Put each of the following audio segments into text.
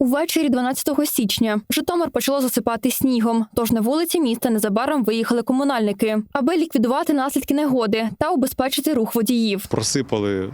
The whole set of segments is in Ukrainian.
Увечері 12 січня Житомир почало засипати снігом. Тож на вулиці міста незабаром виїхали комунальники, аби ліквідувати наслідки негоди та убезпечити рух водіїв. Просипали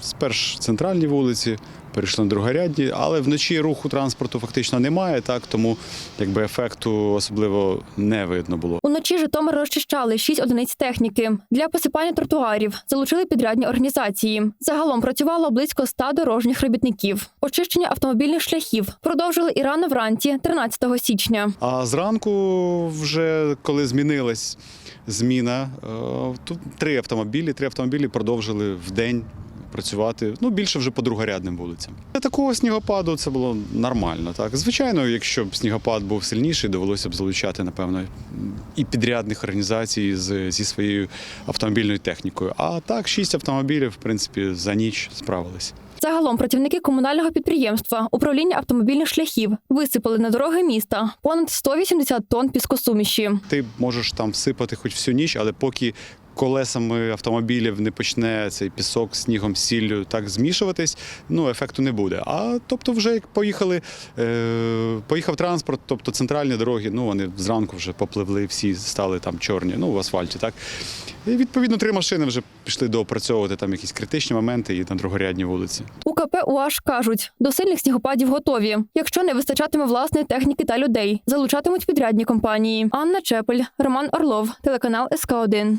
сперш центральні вулиці, перейшли на другорядні, але вночі руху транспорту фактично немає, так тому якби ефекту особливо не видно було. Уночі Житомир розчищали 6 одиниць техніки для посипання тротуарів. Залучили підрядні організації. Загалом працювало близько 100 дорожніх робітників. Очищення автомобільних шляхів продовжили і рано вранці, 13 січня. А зранку, вже коли змінилась зміна, е, тут три автомобілі, три автомобілі продовжили в день працювати. Ну більше вже по другорядним вулицям. Для такого снігопаду це було нормально. Так, звичайно, якщо б снігопад був сильніший, довелося б залучати, напевно, і підрядних організацій з, зі своєю автомобільною технікою. А так, шість автомобілів, в принципі, за ніч справились. Загалом працівники комунального підприємства управління автомобільних шляхів висипали на дороги міста понад 180 тонн піскосуміші. Ти можеш там всипати хоч всю ніч, але поки колесами автомобілів не почне цей пісок снігом, сіллю так змішуватись, ну ефекту не буде. А тобто, вже як поїхали, е, поїхав транспорт, тобто центральні дороги, ну вони зранку вже попливли, всі стали там чорні, ну в асфальті, так. І відповідно три машини вже пішли доопрацьовувати там якісь критичні моменти і на другорядні вулиці. У КП УАЖ кажуть, до сильних снігопадів готові. Якщо не вистачатиме власної техніки та людей, залучатимуть підрядні компанії. Анна Чепель, Роман Орлов, телеканал СК 1